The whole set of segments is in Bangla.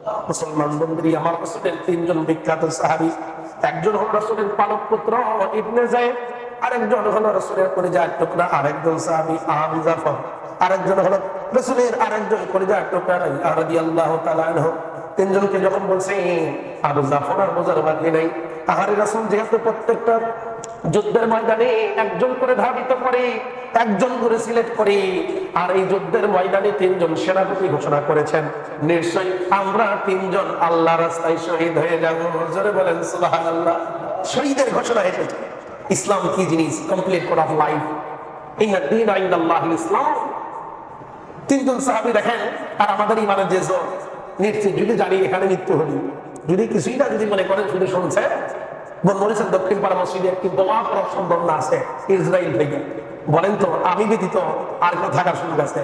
মুসলমান বন্ধুরি আমার রসুলের তিনজন বিখ্যাত সাহাবি। একজন হল রসুলের পালক পুত্র ইবনে জায়েদ আরেকজন হলো রসুলের পরিযার টুকরা আরেকজন সাহাবি আবু জাফর, আরেকজন হলো রসুলের আরেকজন পরিযার টুকরা রাদিয়াল্লাহু তাআলা আনহু। তিনজনকে যখন বলছে আবু জাফর আর বোঝার বাকি নেই। আহারে রাসূল যেহেতু প্রত্যেকটা যুদ্ধের ময়দানে একজন করে ধাবিত করে, একজন করে সিলেক্ট করে। আর এই যুদ্ধের ময়দানে তিনজন সেনাপতি ঘোষণা করেছেন নিশ্চয়ই আমরা তিনজন আল্লাহ রাস্তায় শহীদ হয়ে যাব। বলেন শহীদের ঘোষণা এসেছে ইসলাম কি জিনিস? কমপ্লিট করা লাইফ ইসলাম। তিনজন সাহাবি দেখেন, আর আমাদের ইমানের যে জোর নিশ্চিত যদি জানি এখানে মৃত্যু হলি। যদি কিছুই না যদি মনে করেন, শুধু শুনছে দক্ষিণ পাড়া মসজিদে একটি বোমা সম্ভাবনা আছে ইসরায়েল থেকে। বলেন তো, আমি ব্যতীত আর কেউ থাকার সুযোগ আছে?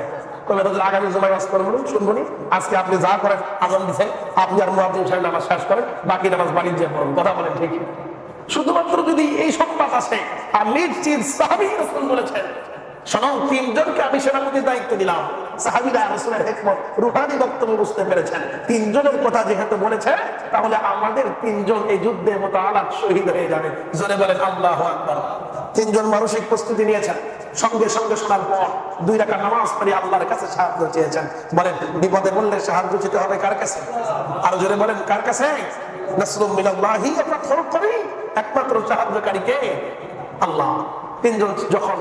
আজকে আপনি যা করেন, আজান দিচ্ছেন, আপনি আর সাহেব নামাজ শেষ করেন, বাকি নামাজ বাণিজ্য করুন কথা বলেন ঠিক। শুধুমাত্র যদি এই সংবাদ আসে আর নিশ্চিত বলেছেন তিনজনকে আমি সেনাপতির দায়িত্ব দিলাম। বুঝতে পেরেছেন। তিনজনের কথা যেহেতু তাহলে আমাদের তিনজন এই যুদ্ধে হয়ে যাবে। জোরে বলেন আল্লাহ তিনজন প্রস্তুতি নিয়েছেন। সঙ্গে সঙ্গে শোনার পর দুই রাখা নামাজ আল্লাহর কাছে সাহায্য চেয়েছেন। বলেন, বিপদে বললে সাহায্য চেতে হবে কার কাছে? আর জোরে বলেন, কার কাছে? একমাত্র একমাত্র সাহায্যকারী কে? আল্লাহ। তিনজন যখন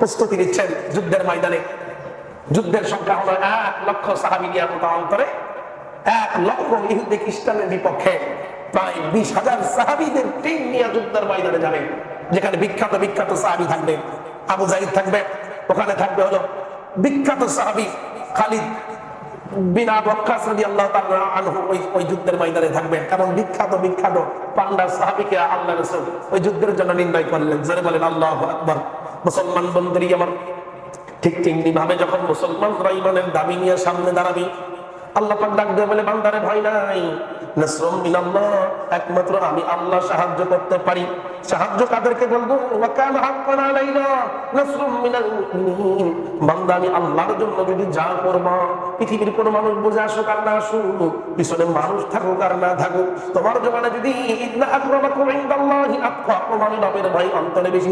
প্রস্তুতি নিচ্ছেন যুদ্ধের ময়দানে। যুদ্ধের সংখ্যা হলো এক লক্ষ সাহাবি মোতায়েন এক লক্ষ ইহুদি খ্রিস্টানের বিপক্ষে প্রায় বিশ হাজার সাহাবিদের টিম নিয়ে যুদ্ধের ময়দানে যাবে, যেখানে বিখ্যাত বিখ্যাত সাহাবি থাকবে। আবু জাহিদ থাকবে, ওখানে থাকবে হলো বিখ্যাত সাহাবি খালিদ বিনা বক্কাস রাদিয়াল্লাহু তাআলা আনহু, ওই ওই যুদ্ধের ময়দানে থাকবেন কারণ বিখ্যাত বিখ্যাত পান্ডা আল্লাহ ওই যুদ্ধের জন্য নির্ণয় করলেন। জোরে বলেন, আল্লাহু মুসলমান বন্ধুরি আমার ঠিক তেমনি ভাবে যখন মুসলমানরা ইমানের দাবি নিয়ে সামনে দাঁড়াবি, আল্লাহ পাক ডাক দেবে বলে, বান্দারে, ভয় নাই। নাসরুম মিনাল্লাহ, একমাত্র আমি আল্লাহ সাহায্য করতে পারি। সাহায্য কাদেরকে বলব? ওয়া কান হাক্কান আলাইনা, নাসরুম মিনাল মুমিনিন। বান্দা, আমি আল্লাহর জন্য যদি যা করব পৃথিবীর কোন মানুষ বুঝে আসুক আর না আসুক, পিছনে মানুষ থাকুক আর না থাকুক, তোমার জমানে যদি বেশি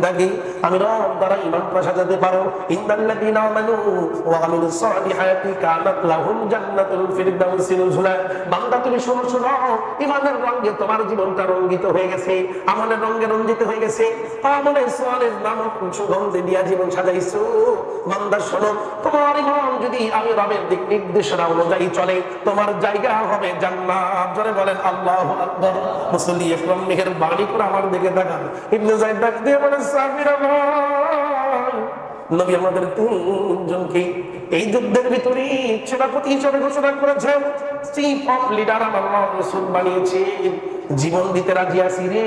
আমি ইমান রঙে তোমার জীবনটা রঙ্গিত হয়ে গেছে রঙে হয়ে গেছে। জীবন সাজাইছো। বান্দা, শোনো, তোমার যদি আমি রবের দিক নির্দেশনা অনুযায়ী চলে, তোমার জায়গা হবে জান্নাত। বলেন, আল্লাহ আকবর। ইসলাম মেহের বাণী করে আমার দিকে দেখান ইবনে জাইদ দিয়ে বলেন নবী আমাদের তিনজনকে এই যুদ্ধের ভিতরে সেনাপতি হিসেবে ঘোষণা করেছেন চিফ অফ লিডার আমার রসুল বানিয়েছে। জীবন দিতে রাজি আছি রে।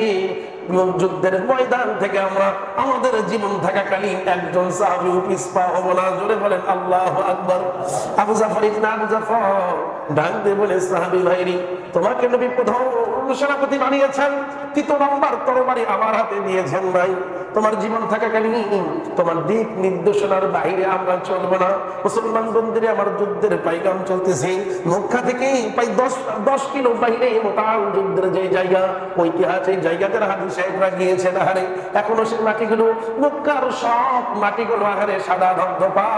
যুদ্ধের ময়দান থেকে আমরা আমাদের জীবন থাকাকালীন একজন সাহাবি পিসপা হব না। জোরে বলেন, আল্লাহ আকবর। আবু জাফর ইবনে আবু জাফর ডাক দিয়ে বলে, সাহাবি ভাইরি, তোমাকে নবী প্রধান সেনাপতি বানিয়েছেন। তৃতীয় নম্বর তরবারি আমার হাতে দিয়েছেন ভাই। তোমার জীবন থাকাকালীন তোমার দিক নির্দেশনার বাইরে আমরা চলবো না। মুসলমান বন্ধুরে, আমার যুদ্ধের পাইগাম চলতেছে। মক্কা থেকে প্রায় দশ দশ কিলো বাইরে মোটাল যুদ্ধের যে জায়গা, ঐতিহাসিক জায়গাদের হাতে সাহেবরা গিয়েছেন আহারে। এখনও সেই মাটিগুলো, মক্কার সব মাটিগুলো আহারে সাদা ধবধপা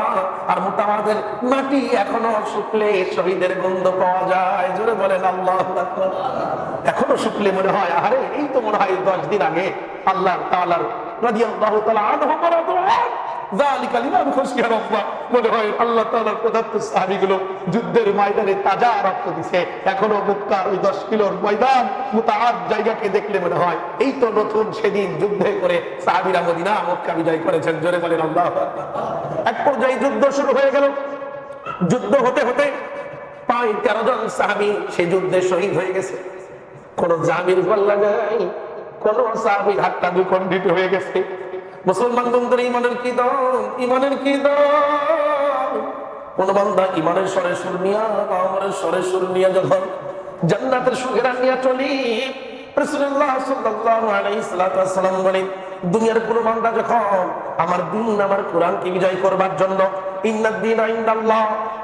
আর মোটামাদের মাটি এখনও শুকলে শহীদের গন্ধ পাওয়া যায়। জোরে বলেন আল্লাহ এখনও শুকলে মনে হয় আরে এই তো মনে হয় দশ দিন আগে আল্লাহ তালার রাদিয়াল্লাহু তাআলা আনহু মারাদুন যালিকা লিমান খুশিয়া রাব্বা। আল্লাহ তাআলার প্রদত্ত সাহাবীগুলো যুদ্ধের ময়দানে তাজা রক্ত দিছে। এখনও মক্কার ওই 10 কিলোর ময়দান, মুতাআদ জায়গাকে দেখলে মনে হয় এই তো নতুন সেদিন যুদ্ধে করে সাহাবীরা মদিনা, মক্কা বিজয় করেছেন। জোরে বলেন আল্লাহু এক পর্যায়ে যুদ্ধ শুরু হয়ে গেল। যুদ্ধ হতে হতে প্রায় তেরো জন সাহাবী সেই যুদ্ধে শহীদ হয়ে গেছে। কোন জামির পাল্লা নাই কোন সাহাবীর হাতটা হয়ে গেছে। মুসলমান বন্ধুর ইমানের কি দাম ইমানের কি দাম কোন বান্দা ইমানের স্বরে সুর নিয়া, বা স্বরে সুর নিয়া যখন জান্নাতের সুখেরা নিয়ে চলি, রাসূলুল্লাহ সাল্লাল্লাহু আলাইহি সাল্লাম বলেন, দুনিয়ার কোন বান্দা যখন আমার দিন, আমার কোরআনকে বিজয় করবার জন্য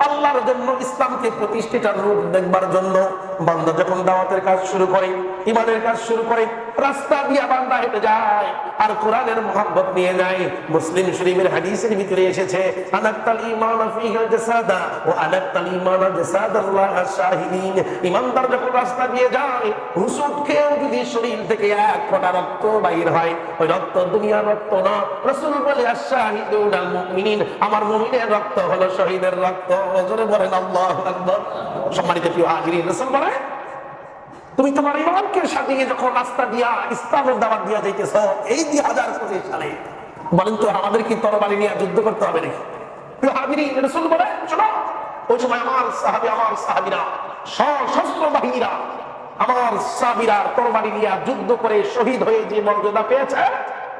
আল্লাহর জন্য ইসলামকে প্রতিষ্ঠিতার রূপ দেখবার জন্য বান্দা যখন দাওয়াতের কাজ শুরু করে ইমানের কাজ শুরু করে রাস্তা দিয়ে বান্দা হেঁটে যায়, আর কোরআনের মোহাম্মত নিয়ে যায়। মুসলিম শরীফের হাদিসের ভিতরে এসেছে, আনাক্তাল ইমান ফিহিল জাসাদা ও আনাক্তাল ইমান জাসাদাল্লাহ শাহিদিন। ইমানদার যখন রাস্তা দিয়ে যায় খেয়েও যদি শরীর থেকে এক ফোঁটা রক্ত বাইর হয়, ওই রক্ত দুনিয়ার রক্ত না। রাসূল বলে আল মুমিনিন, আমার মুমিনের রক্ত হলো শহীদের রক্ত। জোরে বলেন সম্মানিত প্রিয় হাজিরিন তুমি তোমার ইমানকে সাজিয়ে যখন রাস্তা দিয়া ইসলামের দাবার দিয়া যাইতেছ, এই দুই হাজার পঁচিশ সালে, বলেন তো আমাদের কি তরবারি নিয়ে যুদ্ধ করতে হবে নাকি? আমার সাহাবী আমার সাহাবিরা তরবারি নিয়ে যুদ্ধ করে শহীদ হয়ে যে মর্যাদা পেয়েছে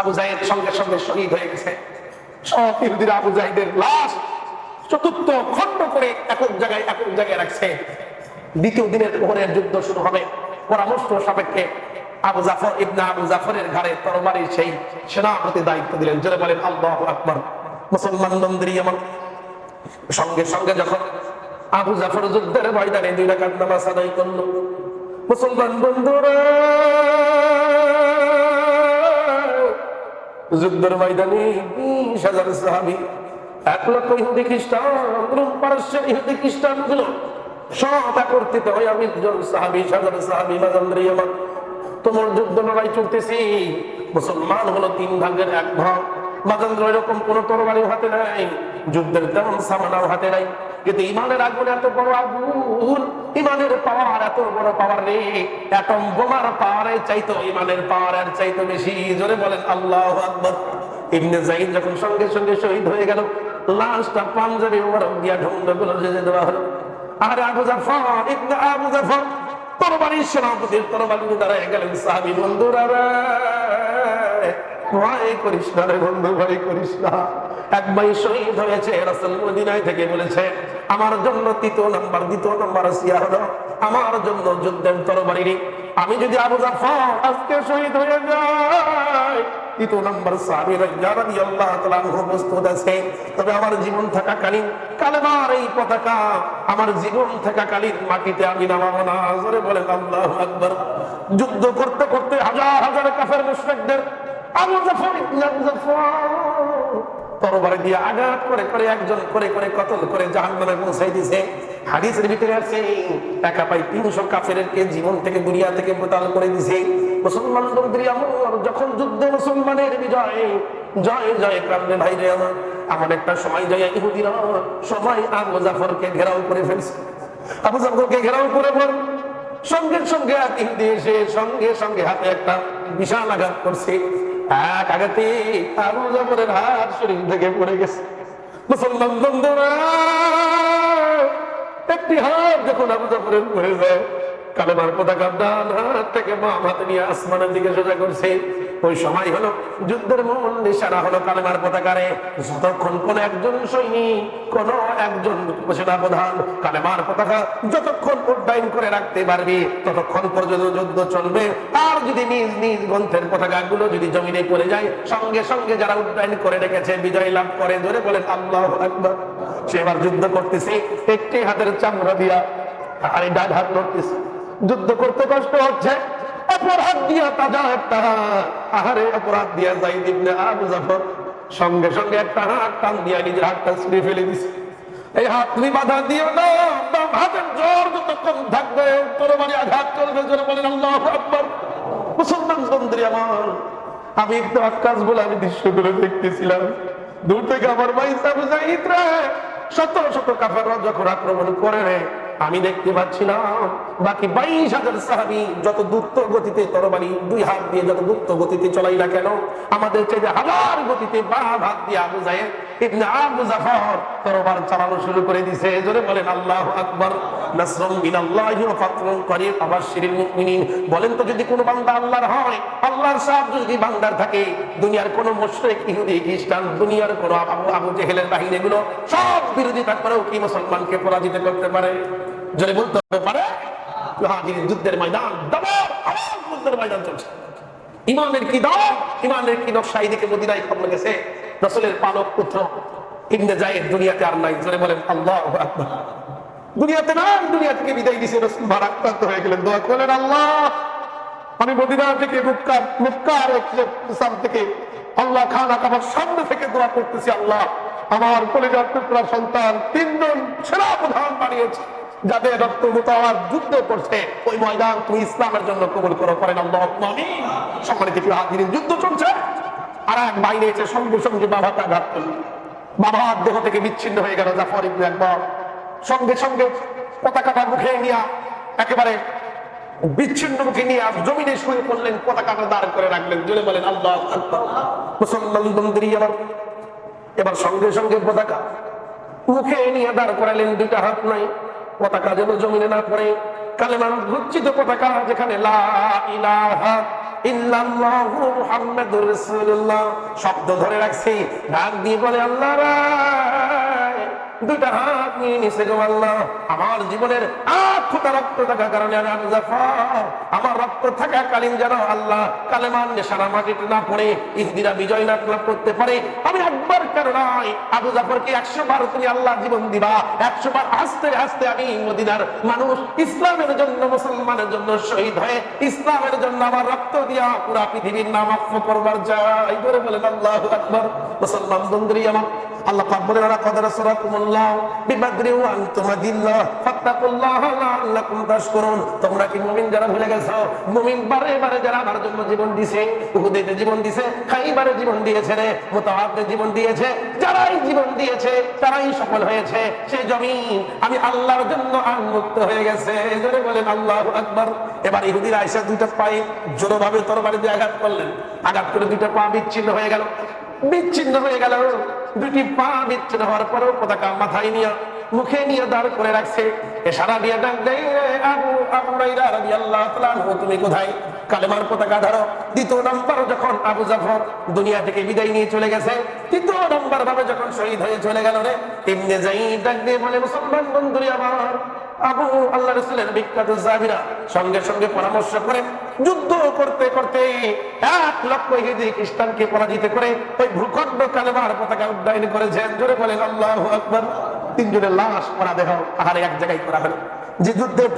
আবু জাহেদ সঙ্গে সঙ্গে শহীদ হয়ে গেছে। সব ইহুদিরা আবু জাহিদের লাশ চতুর্থ খণ্ড করে একক জায়গায় একক জায়গায় রাখছে। দ্বিতীয় দিনের ওপরের যুদ্ধ শুরু হবে। পরামর্শ সাপেক্ষে আবু জাফর ইবনা আবু জাফরের ঘাড়ে তরবারি সেই সেনাপতি দায়িত্ব দিলেন। জোরে বলেন, আল্লাহ আকবর। মুসলমান নন্দিনী আমার সঙ্গে সঙ্গে যখন আবু জাফর যুদ্ধের ময়দানে দুই রাকাত নামাজ আদায় করল, মুসলমান বন্ধুরা যুদ্ধের ময়দানে বিশ হাজার সাহাবি, এক লক্ষ হিন্দি খ্রিস্টান হিন্দি খ্রিস্টানগুলো আমি সাহাবি তোমার যুদ্ধ লড়াই চলতেছি। মুসলমান হলো তিন ভাগের এক ভাগ। এরকম কোন তরবারি হাতে নাই, যুদ্ধের তেমন সামানাও হাতে নাই। কিন্তু ইমানের আগুন এত বড় আগুন, ইমানের পাওয়ার এত বড় পাওয়ার বোমার চাইতো, ইমানের পাওয়ারের চাইতো বেশি। জোরে বলেন, আল্লাহ আকবর। যখন সঙ্গে সঙ্গে শহীদ হয়ে গেল, লাশটা পাঞ্জাবি ওমর দিয়া ঢুন্ডগুলো যেতে দেওয়া হলো। আর আবু জাফর, ইবনে আবু জাফর, তরবারির সেনাপতির তরবারি দাঁড়ায় গেলেন সাহাবি বন্ধুরা। ভয় করিস না রে বন্ধু, ভয় করিস না। এক ভাই শহীদ হয়েছে, রাসেল মদিনায় থেকে বলেছে, আমার জন্য তৃতীয় নাম্বার, দ্বিতীয় নাম্বার সিয়া হলো আমার জন্য যুদ্ধের তরবারি আমি যদি আবু জাফর আজকে শহীদ হয়ে যাই তবে আমার জীবন থাকাকালীন এই পতাকা আমার জীবন থাকাকালীন মাটিতে আমি না। যুদ্ধ করতে করতে হাজার হাজার কাফের মুশরিকদের তরবারি দিয়ে আঘাত করে করে একজন, করে করে কতল করে জাহান্নামে পৌঁছাই দিছে। হাদিসের ভিতরে আছে, একা পাই তিনশো কাফেরকে জীবন থেকে, দুনিয়া থেকে প্রতাল করে দিছে। মুসলমান বন্ধুরি যখন যুদ্ধে মুসলমানের বিজয়, জয় জয় কান্দে ভাই রে আমার আমার একটা সময় জয় ইহুদিরা, সবাই আবু জাফরকে ঘেরাও করে ফেলছে। আবু জাফরকে ঘেরাও করে ফেল সঙ্গে সঙ্গে এক ইহুদি এসে সঙ্গে সঙ্গে হাতে একটা বিশাল আঘাত করছে। এক কাকাতি আবু জাফরের হাত শরীর থেকে পড়ে গেছে। মুসলমান বন্ধুরা, একটি হাত যখন আবু জাফরের পড়ে যায়, কালেমার পতাকা ডান হাত থেকে মা হাতে নিয়ে আসমানের দিকে সোজা করছে। ওই সময় হলো যুদ্ধের মূল নিশানা হলো কালেমার পতাকারে। যতক্ষণ কোন একজন সৈনিক, কোন একজন সেনা প্রধান কালেমার পতাকা যতক্ষণ উড্ডয়ন করে রাখতে পারবে, ততক্ষণ পর্যন্ত যুদ্ধ চলবে। আর যদি নিজ নিজ গ্রন্থের পতাকা গুলো যদি জমিনে পড়ে যায়, সঙ্গে সঙ্গে যারা উড্ডয়ন করে রেখেছে, বিজয় লাভ করে ধরে বলেন, আল্লাহ আকবর। সে এবার যুদ্ধ করতেছে, একটি হাতের চামড়া দিয়া, আর ডান হাত নড়তেছে। যুদ্ধ করতে কষ্ট হচ্ছে? অপরাধ দিয়া তাজা একটা, আহারে, অপরাধ দিয়া যাই দিবনে আবু জাফর সঙ্গে সঙ্গে একটা হাত টান দিয়া নিজের হাতটা ফেলে দিছে। এই হাত তুমি বাধা দিও না হাতের জোর যতক্ষণ থাকবে মানে আঘাত জোরে বলেন, আল্লাহ আকবর। মুসলমান বন্ধুরি আমার, আমি একটু আকাশ বলে আমি দৃশ্যগুলো দেখতেছিলাম। দূর থেকে আমার ভাই সাবু জাহিদ রে শত শত কাফেররা যখন আক্রমণ করে রে আমি দেখতে পাচ্ছিলাম বাকি বাইশ হাজার সাহাবি যত দ্রুত গতিতে তরবারি দুই হাত দিয়ে যত দ্রুত গতিতে চলাই না কেন, আমাদের চাইতে হাজার গতিতে বা হাত দিয়ে আবু যায় আল্লাহর যদি থাকে, দুনিয়ার কোনো দুনিয়ার আবু আবু সব বিরোধিতা করেও কি মুসলমানকে পরাজিত করতে পারে? জোরে বলতে হবে, পারে? যুদ্ধের ময়দান যুদ্ধের ময়দান চলছে। ইমানের কি দাম ইমানের কি নকশা? এদিকে মদিনায় খবর গেছে, রসুলের পালক পুত্র ইবনে জায়েদ দুনিয়াতে আর নাই। জোরে বলেন, আল্লাহ দুনিয়াতে না দুনিয়া থেকে বিদায় দিছে রসুল। ভারাক্রান্ত হয়ে গেলেন, দোয়া আল্লাহ! আমি মদিনা থেকে মুক্কার মুক্কার ইসলাম থেকে, আল্লাহ খান আমার সামনে থেকে দোয়া করতেছি, আল্লাহ! আমার কলেজার টুকরা সন্তান তিনজন সেরা প্রধান বানিয়েছে। যাদের রক্ত মোতাবার যুদ্ধ করছে, ওই ময়দান তুমি ইসলামের জন্য কবুল করো, করেন সম্মানিত কি হাজির যুদ্ধ চলছে। আর এক বাইরে এসে সঙ্গে সঙ্গে বাবাকে আঘাত করল বাবার দেহ থেকে বিচ্ছিন্ন হয়ে গেল, জাফর ইবনে একবার সঙ্গে সঙ্গে পতাকাটা মুখে নিয়ে, একেবারে বিচ্ছিন্ন মুখে নিয়ে জমিনে শুয়ে পড়লেন, পতাকাটা দাঁড় করে রাখলেন। জুড়ে বলেন, আল্লাহ। মুসলমান বন্ধুরি এবার এবার সঙ্গে সঙ্গে পতাকা মুখে নিয়ে দাঁড় করালেন, দুইটা হাত নাই। পতাকা যেন জমিনে না পড়ে। কালেমান গুচ্ছিত পতাকা যেখানে লা ইলাহা শব্দ ধরে রাখছি, ডাক দিয়ে বলে, আল্লাহ দুইটা হাত নিয়ে নিছে গো আল্লাহ। আমার জীবনের আট রক্ত থাকার কারণে আমি জাফর আমার রক্ত থাকাকালীন যেন আল্লাহ কালেমান সারা মাটিতে না পড়ে, ইহুদিরা বিজয় না লাভ করতে পারে, আমি একবার কারণাই আবু জাফরকে একশো বার তুমি আল্লাহ জীবন দিবা একশো বার আস্তে আস্তে আমি মদিনার মানুষ, ইসলামের জন্য, মুসলমানের জন্য শহীদ হয়ে, ইসলামের জন্য আমার রক্ত দিয়া পুরা পৃথিবীর নাম অক্ষ করবার যাই করে বলেন, আল্লাহ আকবর। মুসলমান বন্ধুরি আমার আল্লাহ পাক বলেন ফাত্তাকুল্লাহ লাআল্লাকুম তাশকুরুন। তোমরা কি মুমিন যারা ভুলে গেছো? মুমিন বারে বারে যারা আমার জন্য জীবন দিছে, উহুদেতে জীবন দিছে, খাইবারে জীবন দিয়েছে রে জীবন দিয়েছে, যারাই জীবন দিয়েছে, তারাই সফল হয়েছে সেই জমিন আমি আল্লাহর জন্য হয়ে গেছে। জোরে বলেন, আল্লাহু আকবার। এবার ইহুদিরা আয়েশা দুইটা পায়ে জোরভাবে তরবারি দিয়ে আঘাত করলেন। আঘাত করে দুইটা পা বিচ্ছিন্ন হয়ে গেল। বিচ্ছিন্ন হয়ে গেল। দুটি পা বিচ্ছিন্ন হওয়ার পরেও পতাকা মাথায় নিয়ে, মুখে নিয়ে দাঁড় করে রাখছে। এ সারা দিয়ে ডাক দেয় তুমি কোথায়? কালেমার পতাকা ধরো। দ্বিতীয় যখন আবু জাফর দুনিয়া থেকে বিদায় নিয়ে চলে গেছে, তৃতীয় নম্বর ভাবে যখন শহীদ হয়ে চলে গেল রে যাই ডাক দিয়ে বলে, মুসলমান আমার আবু আল্লাহ রসুলের বিখ্যাত জাবিরা সঙ্গে সঙ্গে পরামর্শ যুদ্ধ করতে করতে এক লক্ষ ইহুদি খ্রিস্টানকে পরাজিত করে ওই ভূখণ্ড কালেমার পতাকা জোরে বলেন আল্লাহ আকবর। তিনজনের লাশ এক জায়গায় করা হলো। যে যুদ্ধে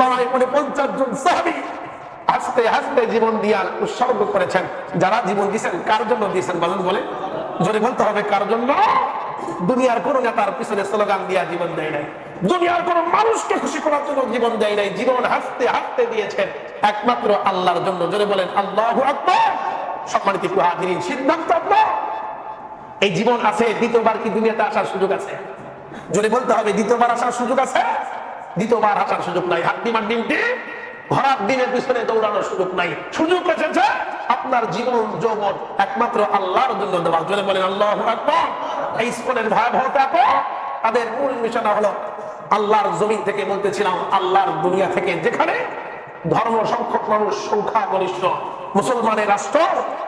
পঞ্চাশ জন সাহাবি আস্তে আস্তে জীবন দিয়া উৎসর্গ করেছেন। যারা জীবন দিয়েছেন, কার জন্য দিয়েছেন বলেন বলে? জোরে বলতে হবে, কার জন্য? দুনিয়ার কোন নেতার পিছনে স্লোগান দিয়া জীবন দেয় নাই। দুনিয়ার কোন মানুষকে খুশি করার জন্য জীবন দেয় নাই। জীবন হাসতে হাসতে দিয়েছেন। একমাত্র আল্লাহর জন্য। জোরে বলেন, আল্লাহ সম্মানিত সিদ্ধান্ত এই জীবন আছে, দ্বিতীয়বার কি দুনিয়াতে আসার সুযোগ আছে? জোরে বলতে হবে, দ্বিতীয়বার আসার সুযোগ আছে? দ্বিতীয়বার আসার সুযোগ নাই। হাড্ডি মাড্ডিম ডিম ভরার দিনের পিছনে দৌড়ানোর সুযোগ নাই। সুযোগ এসেছে, আপনার জীবন, যৌবন একমাত্র আল্লাহর জন্য দেওয়া। জোরে বলেন, আল্লাহ এই স্কুলের ভয়াবহতা তাদের মূল মিশনা হলো আল্লাহর জমিন থেকে বলতেছিলাম, আল্লাহর দুনিয়া থেকে যেখানে ধর্ম সংখ্যক মানুষ সংখ্যা গরিষ্ঠ মুসলমানের রাষ্ট্র,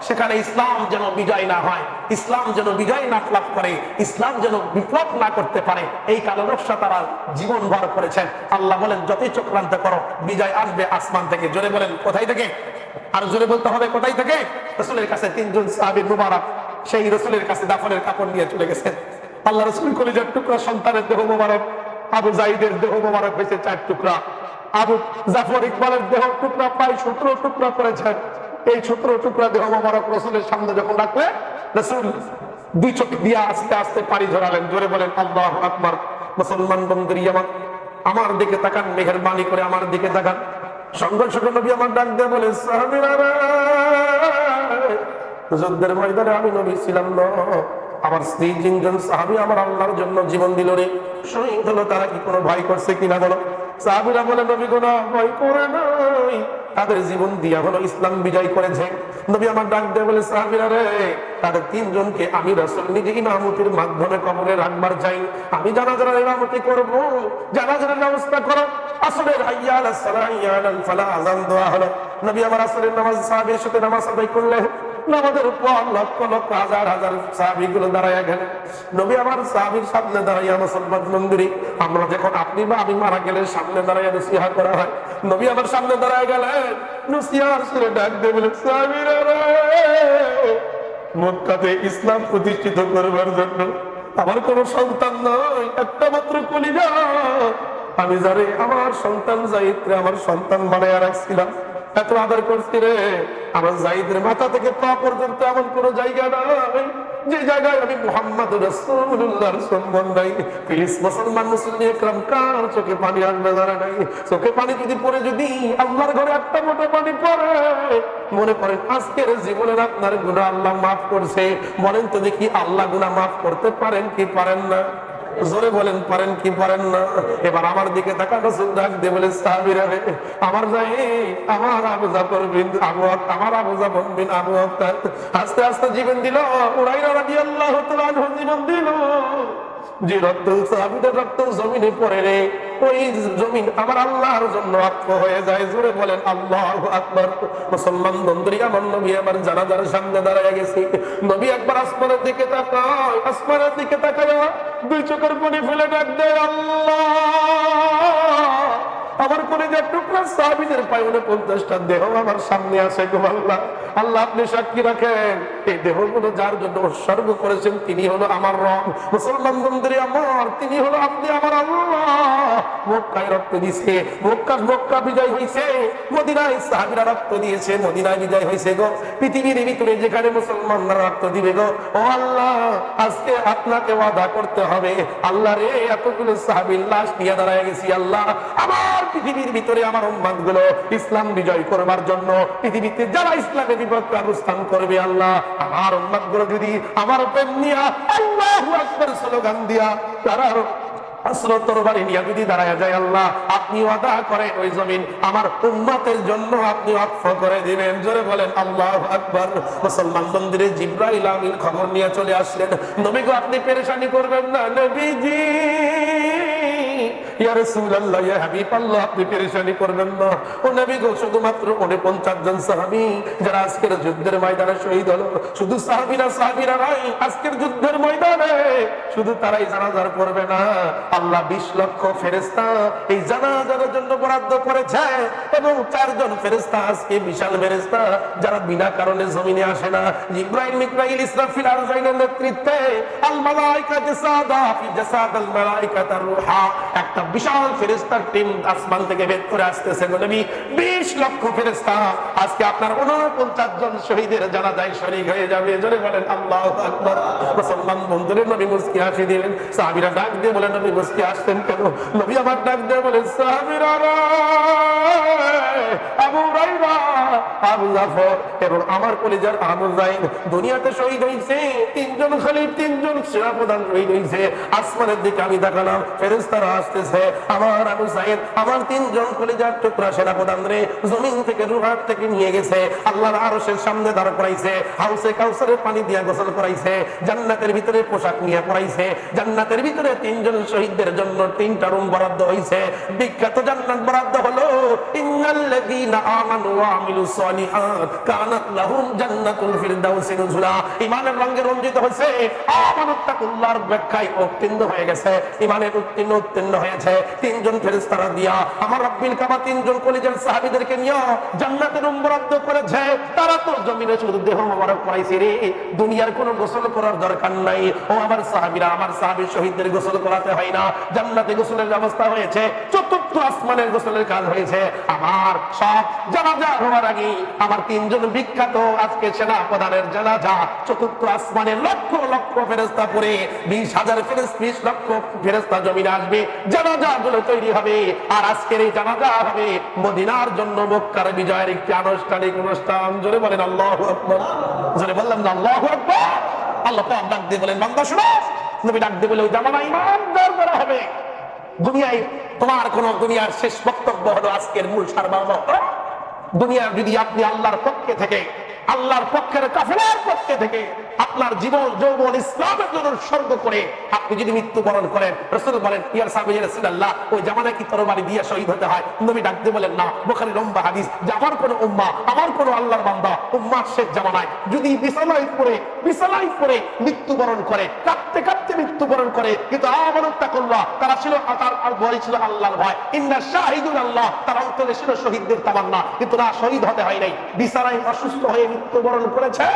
সেখানে ইসলাম যেন বিজয় না হয়, ইসলাম যেন বিজয় না লাভ করে, ইসলাম যেন বিপ্লব না করতে পারে, এই কালো নকশা তারা জীবন ভর করেছেন। আল্লাহ বলেন, যতই চক্রান্ত করো, বিজয় আসবে আসমান থেকে। জোরে বলেন, কোথায় থেকে? আর জোরে বলতে হবে, কোথায় থেকে? রসুলের কাছে তিনজন সাহাবীর মুবারক, সেই রসুলের কাছে দাফনের কাপড় নিয়ে চলে গেছেন। আল্লাহ রসুল কলেজের টুকরা সন্তানের দেহ মুবারক আবু জাইদের দেহ মুবারক হয়েছে চার টুকরা। আবু জাফর ইকবালের দেহ টুকরা, প্রায় সতেরো টুকরা করেছেন। এই সতেরো টুকরা দেহ মোবারক রসুলের সামনে যখন রাখলে, রসুল দুই চোখ দিয়ে আস্তে আস্তে পাড়ি ধরালেন। জোরে বলেন, আল্লাহ আকবার, মুসলমান বন্ধুরি আমার আমার দিকে তাকান, মেহরবানি করে আমার দিকে তাকান। সঙ্গে সঙ্গে নবী আমার ডাক দিয়ে বলে যুদ্ধের ময়দানে আমি নবী ছিলাম না আমার স্ত্রী তিনজন সাহাবী আমার আল্লাহর জন্য জীবন দিল রে। শহীদ হলো তারা কি কোনো ভয় করছে কিনা বলো সাহাবিরা বলে, নবী গোনা ভয় করে নাই। তাদের জীবন দিয়া হলো ইসলাম বিজয় করেছে। নবী আমার ডাক দিয়ে বলে, সাহাবিরা রে, তাদের তিনজনকে আমি রাসূল নিজে ইমামতির মাধ্যমে কবরে রাখবার চাই। আমি জানা যারা ইমামতি করব। জানা যারা ব্যবস্থা করো। আসলে আলাস সালাহ হাইয়া আলাল দেওয়া হলো। নবী আমার আসলে নামাজ সাহাবীর সাথে নামাজ আদায় করলেন। নামাজের উপর লক্ষ লক্ষ হাজার হাজার সাহাবি গুলো দাঁড়াইয়া গেলেন। নবী আমার সাহাবির সামনে দাঁড়াইয়া মুসলমান মন্দিরে আমরা যখন আপনি বা আমি মারা গেলে সামনে দাঁড়াইয়া নসিহা করা হয়, নবী আমার সামনে দাঁড়ায় গেলেন। নসিহার সুরে ডাক দিয়ে বলে সাহাবিরা মক্কাতে ইসলাম প্রতিষ্ঠিত করবার জন্য আমার কোন সন্তান নয় একটা মাত্র কলিজা। আমি যারে আমার সন্তান জাইদরে আমার সন্তান বানায় রাখছিলাম। এত আদর করছি রে। আমার জাইদের মাথা থেকে পা পর্যন্ত এমন কোন জায়গা নাই, যে জায়গায় আমি মোহাম্মদ রসুল্লাহর সম্মান নাই। প্লিজ মুসলমান, মুসলিম একরাম, কার চোখে পানি আসবে জানা নাই? চোখে পানি যদি পড়ে, যদি আল্লাহর ঘরে একটা মোটা পানি পড়ে, মনে করেন আজকের জীবনের আপনার গুণা আল্লাহ মাফ করছে। বলেন তো দেখি আল্লাহ গুণা মাফ করতে পারেন কি পারেন না? জোরে বলেন, পারেন কি পারেন না? এবার আমার দিকে তাকানো রসুল ডাক দিয়ে বলে রে, আমার যাই আমার আবু জাফর বিন আবু আমার আবু জাফর বিন আবু আস্তে আস্তে জীবন দিল উড়াইরা রাদিয়াল্লাহু তাআলা জীবন দিল। যে রক্ত সাহাবিদের রক্ত জমিনে পড়ে রে, ওই জমিন আমার আল্লাহর জন্য আত্ম হয়ে যায়। জোরে বলেন, আল্লাহ আকবর। মুসলমান বন্ধুরি, আমার নবী আমার জানাজার সামনে দাঁড়ায় গেছে। নবী একবার আসমানের দিকে তাকায়, আসমানের দিকে তাকায়, দুই চোখের পানি ফেলে ডাক দেয়, আল্লাহ! আমার কোনে যে টুকরা সাহাবীদের পায়নে পঞ্চাশটা দেহ আমার সামনে আছে গো আল্লাহ। আল্লাহ, আপনি সাক্ষী রাখেন। এই দেহগুলো যার জন্য উৎসর্গ করেছেন তিনি হলো আমার রব। মুসলমান বন্ধুরে আমার, তিনি হলো আপনি আমার আল্লাহ। মক্কায় রক্ত দিছে মক্কা মক্কা বিজয় হয়েছে। মদিনায় সাহাবীরা রক্ত দিয়েছে, মদিনায় বিজয় হয়েছে গো। পৃথিবীর ভিতরে যেখানে মুসলমানরা রক্ত দিবে গো। ও আল্লাহ, আজকে আপনাকে ওয়াদা করতে হবে। আল্লাহ রে, এতগুলো সাহাবীর লাশ নিয়ে দাঁড়ায় গেছি আল্লাহ। আমার পৃথিবীর ভিতরে আমার উম্মাদগুলো ইসলাম বিজয় করবার জন্য পৃথিবীতে যারা ইসলামের বিপক্ষে অবস্থান করবে আল্লাহ, আমার উম্মাদগুলো যদি আমার প্রেম নিয়া আল্লাহু স্লোগান দিয়া তারা আপনি ওই জমিন আমার জন্য আপনি আল্লাহ মুসলমান মন্দিরে খবর নিয়ে চলে আপনি পেরেশানি করবেন না, নবীজি। রাসূলুল্লাহ হাবিবাল্লাহ, আপনি পেরেশানি করবেন না। ও নবী গো, শুধুমাত্র 49 জন সাহাবী যারা আল্লাহ 20 লক্ষ ফেরেশতা এই জানাজার জন্য বরাদ্দ করেছে এবং চারজন ফেরেশতা আজকে বিশাল ফেরেশতা যারা বিনা কারণে জমিনে আসে না। ইব্রাহিম মিকরাইল ইসরাফিল নেতৃত্বে আল মালাইকা একটা বিশাল টিম আসমান থেকে বের করে আসতেছে নবী। 20 লক্ষ আজকে আপনার 49 জন শহীদের শরীক হয়ে যাবে। বলেন, আল্লাহু আকবার। মুসলমান বন্ধুরে নবী মুস্কি হাসি দিলেন। সাহাবীরা ডাক দিয়ে বলেন, নবী মুস্কি আসতেন কেন? নবী আবার ডাক দিয়ে বলেন, সাহাবীরা আবু হুরায়রা আবু জাফর এবং আমার কলিজার আবু জাইদ দুনিয়াতে শহীদ হয়েছে তিনজন খলিফ তিনজন সেনাপ্রধান শহীদ হয়েছে আসমানের দিকে আমি দেখালাম ফেরেস্তারা আসতেছে। আমার আবু সাইদ, আমার তিনজন কলিজার টুকরা সেনাপ্রধান রে জমিন থেকে রুহার থেকে নিয়ে গেছে। আল্লাহর আরশের সামনে দাঁড় করাইছে, হাউসে কাউসারের পানি দিয়া গোসল করাইছে, জান্নাতের ভিতরে পোশাক নিয়ে পড়াইছে, জান্নাতের ভিতরে তিনজন শহীদদের জন্য তিনটা রুম বরাদ্দ হয়েছে বিখ্যাত জান্নাত বরাদ্দ হলো ইন্নাল্লাযীনা আমানু ওয়া আমিলুস সালিহাত কানাত লাহুম জান্নাতুল ফিরদাউসি নুজুলা। ঈমানের রঙে রঞ্জিত হয়েছে আমানত তাকুল্লাহর ব্যাখ্যায় উত্তীর্ণ হয়ে গেছে ঈমানের উত্তীর্ণ উত্তীর্ণ হয়েছে। তিনজন ফেরেশতারা দিয়া আমার রব্বিল কাবা তিনজন নিয়ে জান্নাতের করেছে। তারা তো জমিনে শুধু দেহ মোবারক পড়াইছে রে। দুনিয়ার কোনো গোসল করার দরকার নাই। ও আমার আমার শহীদদের গোসল করাতে হয় না। জান্নাতে গোসলের ব্যবস্থা হয়েছে, চতুর্থ আসমানের গোসলের কাজ হয়েছে। আমার সব জানাজা হওয়ার আগে আমার তিনজন বিখ্যাত আজকে সেনা প্রধানের জানাজা চতুর্থ আসমানের লক্ষ লক্ষ ফেরেস্তা পরে বিশ হাজার বিশ লক্ষ ফেরেস্তা জমিনে আসবে জানাজা গুলো তৈরি হবে, আর আজকের এই জানাজা হবে মদিনার জন্য মক্কার বিজয়ের একটি আনুষ্ঠানিক অনুষ্ঠান। জোরে বলেন আল্লাহ জোরে বললাম না, আল্লাহ আল্লাহ ডাক দিয়ে বলেন, বান্দা শোনো, নবী ডাক দিয়ে বলে, ওই জামানা হবে। দুনিয়ায় তোমার কোন দুনিয়ার শেষ বক্তব্য হলো আজকের মূল সারমর্ম। দুনিয়ার যদি আপনি আল্লাহর পক্ষে থেকে আল্লাহর পক্ষের কাফেলার পক্ষে থেকে আপনার জীবন, যৌবন ইসলামের জন্য উৎসর্গ করে আপনি যদি মৃত্যুবরণ করেন, রসুল বলেন, ইয়ার সাহেব রসুল্লাহ ওই জামানায় কি তরবারি দিয়ে শহীদ হতে হয়? নবী ডাকতে বলেন, না বোখারি লম্বা হাদিস, যে আমার কোন উম্মা, আমার কোন আল্লাহর বান্দা উম্মার শেষ জামানায় যদি বিছানায় পড়ে বিছানায় পড়ে মৃত্যুবরণ করে, কাঁদতে কাঁদতে মৃত্যুবরণ করে। কিন্তু আমার তাকুল্লাহ তারা ছিল, তার ভয় ছিল আল্লাহর ভয়। ইন্না শাহিদুল আল্লাহ, তার অন্তরে ছিল শহীদদের তামান্না। কিন্তু না শহীদ হতে হয় নাই। বিছানায় অসুস্থ হয়ে মৃত্যুবরণ করেছে,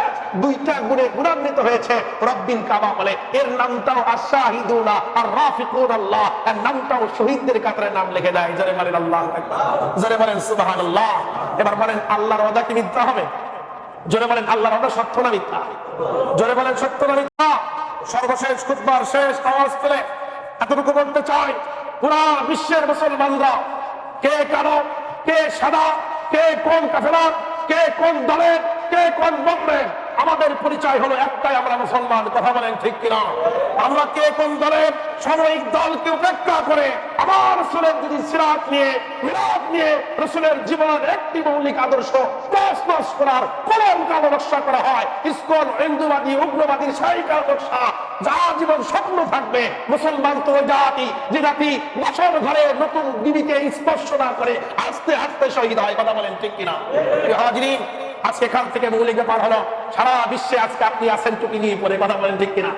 দুইটা গুণে গুণান্বিত হয়েছে, রব্বিন কাবা বলে। এর নামটাও আশাহিদুল্লাহ আর রাফিকুর আল্লাহ। এর নামটাও শহীদদের কাতারে নাম লিখে দেয়। জরে বলেন আল্লাহ জরে বলেন সুবহানাল্লাহ। এবার বলেন, আল্লাহর ওয়াদা কি মিথ্যা হবে? জোরে বলেন, আল্লাহর ওয়াদা সত্য না মিথ্যা? জোরে বলেন, সত্য না মিথ্যা? সর্বশেষ খুববার শেষ আওয়াজ তুলে এতটুকু বলতে চাই, পুরা বিশ্বের মুসলমানরা কে কালো, কে সাদা, কে কোন কাফেলা, কে কোন দলের, কে কোন বর্ণের আমাদের পরিচয় হলো একটাই, আমরা মুসলমান, কথা বলেন ঠিক কিনা? আমরা কে কোন দলের সাময়িক দলকে উপেক্ষা করে আমার রসুলের যদি সিরাত নিয়ে মিরাত নিয়ে রসুলের জীবনের একটি মৌলিক আদর্শ দশ করার রক্ষা করা হয়। হিন্দুবাদী, উগ্রবাদী রক্ষা যা জীবন স্বপ্ন থাকবে। মুসলমান তো জাতি, যে জাতি ঘরে নতুন দিদিকে স্পর্শ না করে আস্তে আস্তে শহীদ হয়, কথা বলেন ঠিক কিনা? হাজরিন আজকে এখান থেকে মৌলিক ব্যাপার হলো, সারা বিশ্বে আজকে আপনি আছেন টুপি নিয়ে পরে কথা বলেন, ঠিক কিনা?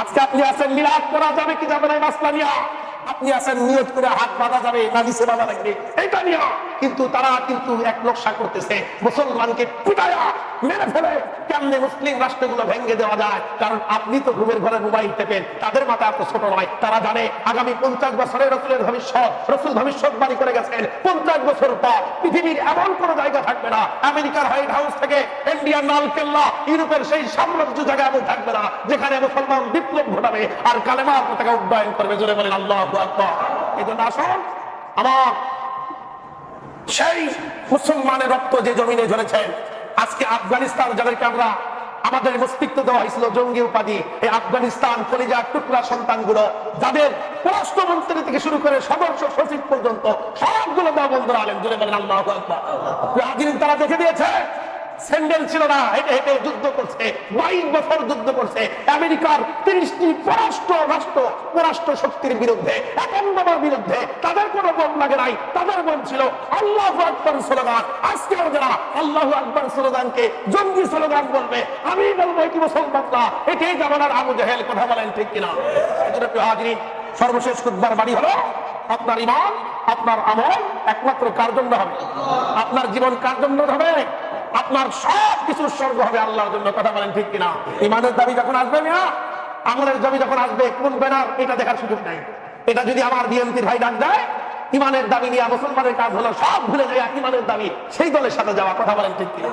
আজকে আপনি আছেন মিলাদ করা যাবে কি যাবে না মাসলা নিয়া? আপনি আছেন নিয়ত করে হাত বাঁধা যাবে না নিচে বাঁধা লাগবে, এইটা নিয়া। কিন্তু তারা কিন্তু এক নকশা করতেছে, মুসলমানকে পিটায়া মেরে ফেলে। কেমনে মুসলিম রাষ্ট্রগুলো ভেঙে দেওয়া যায়? কারণ আপনি তো ঘুমের ঘরে মোবাইল টেপেন, তাদের মাথা এত ছোট নয়। তারা জানে আগামী পঞ্চাশ বছরে রসুলের ভবিষ্যৎ, রসুল ভবিষ্যৎ বাণী করে গেছেন। পঞ্চাশ বছর পর পৃথিবীর এমন কোন জায়গা থাকবে না, আমেরিকার হোয়াইট হাউস থেকে ইন্ডিয়ান লাল কেল্লা ইউরোপের সেই সাম্রাজ্য জায়গা এমন থাকবে না, যেখানে মুসলমান বিপ্লব ঘটাবে আর কালেমার পতাকা উড্ডয়ন করবে। জোরে বলেন, আল্লাহ আকবার। এই জন্য আসুন, আমার সেই মুসলমানের রক্ত যে জমিনে ঝরেছে, আজকে আফগানিস্তান যাদেরকে আমরা আমাদের মস্তিত্ব দেওয়া হয়েছিল জঙ্গি উপাধি, এই আফগানিস্তান কলিজার টুকরা সন্তানগুলো যাদের পররাষ্ট্রমন্ত্রী থেকে শুরু করে সদস্য সচিব পর্যন্ত সবগুলো দেওয়া বন্ধুরা আলেন জুড়ে বলেন, আল্লাহ তারা দেখে দিয়েছে স্যান্ডেল ছিল না, হেঁটে হেঁটে যুদ্ধ করছে বাইশ বছর যুদ্ধ করছে। আমেরিকার তিরিশটি পররাষ্ট্র রাষ্ট্র পররাষ্ট্র শক্তির বিরুদ্ধে একান্নবার বিরুদ্ধে, তাদের কোনো বোম লাগে নাই, তাদের বোম ছিল আল্লাহ আকবর স্লোগান। আজকেও যারা আল্লাহ আকবর স্লোগানকে জঙ্গি স্লোগান বলবে, আমি বলব এটি মুসলমান না, এটাই জামানার আবু জাহেল কথা বলেন ঠিক কিনা। সর্বশেষ খুদবার বাড়ি হলো আপনার ইমান আপনার আমল, একমাত্র কার হবে? আপনার জীবন কার হবে? আপনার সব কিছু উৎসর্গ হবে আল্লাহর জন্য, কথা বলেন ঠিক কিনা? ইমানের দাবি যখন আসবে না আমলের দাবি যখন আসবে, কোন ব্যানার, এটা দেখার সুযোগ নাই। এটা যদি আমার বিএনপির ভাই ডাক দেয়, ইমানের দাবি নিয়ে মুসলমানের কাজ হলো, সব ভুলে যায় ইমানের দাবি, সেই দলের সাথে যাওয়া, কথা বলেন ঠিক কিনা?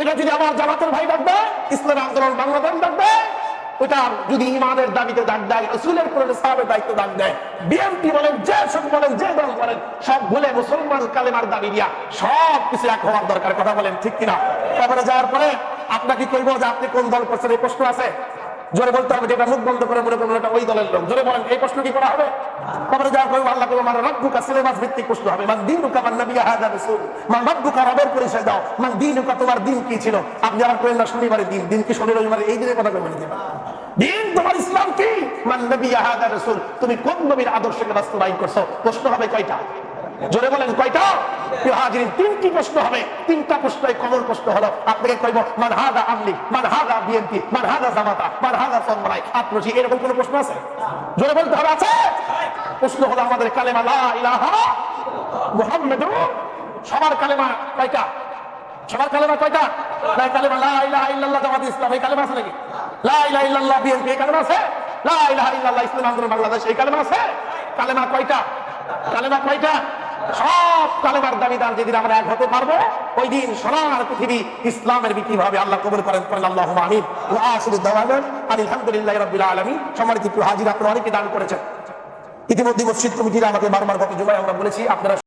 এটা যদি আমার জামাতের ভাই ডাক দেয়, ইসলাম আন্দোলন বাংলাদেশ ডাক দেয় যদি ইমানের দাবিতে দাগ দেয়, রসুলের সাহাবের দায়িত্ব দাগ দেয়। বিএনপি বলেন, যে সব বলেন, যে দল বলেন, সব ভুলে মুসলমান কালেমার দাবি দিয়া সব কিছু এক হওয়ার দরকার, কথা বলেন ঠিক কিনা? তারপরে যাওয়ার পরে আপনাকে কইব যে আপনি কোন দল করছেন, এই প্রশ্ন আছে? জোরে বলতে হবে, যেটা মুখ বন্ধ করে মনে করবেন এটা ওই দলের লোক। জোরে বলেন, এই প্রশ্ন কি করা হবে? কবরে যাওয়ার পরে আল্লাহ করব আমার রব্বুকা সিলেবাস ভিত্তিক প্রশ্ন হবে, মান দিনুকা মান নবী হাদা রাসূল? মান রব্বুকা রবের পরিচয় দাও, মান দিনুকা তোমার দিন কি ছিল? আপনি আমার কইলেন না শনিবারের দিন দিন কি শনি রবিবারে এই দিনের কথা কইবেন দিবা দিন তোমার ইসলাম কি? মান নবী হাদা রাসূল। তুমি কোন নবীর আদর্শকে বাস্তবায়ন করছ? প্রশ্ন হবে কয়টা? জোরে বলেন, কয়টা? হাজিরিন, তিনটি প্রশ্ন হবে। তিনটা প্রশ্নই কমন প্রশ্ন হলো। আপনাকে কইব, মান হাদা আমলি, মান হাদা বিএনপি, মান হাদা জামাতা, মান হাদা চন্দ্রাই আত্মজি এরকম কোন প্রশ্ন আছে? জোরে বলতে হবে, আছে? প্রশ্ন হলো আমাদের কালেমা লা ইলাহা মুহাম্মাদুর সবার কালেমা কয়টা? সবার কালেমা কয়টা? না কালেমা লা ইলাহা ইল্লাল্লাহ জামাত ইসলাম, এই কালেমা আছে নাকি? লা ইলাহা ইল্লাল্লাহ বিএনপি, এই কালেমা আছে? লা ইলাহা ইল্লাল্লাহ ইসলাম, আন্দোলন বাংলাদেশ, এই কালেমা আছে? কালেমা কয়টা? কালেমা কয়টা? সব কালেমার দাবিদার যেদিন আমরা এক হতে পারব, ওই দিন পৃথিবী ইসলামের বিক্রি আল্লাহ কবুল করেন করেন আল্লাহ আমিন। ওয়া আখিরু আলহামদুলিল্লাহ রবিল আলমী সম্মানিত হাজির অনেকে দান করেছেন। ইতিমধ্যে মসজিদ কমিটিরা আমাকে বারবার গত জুমায় আমরা বলেছি, আপনারা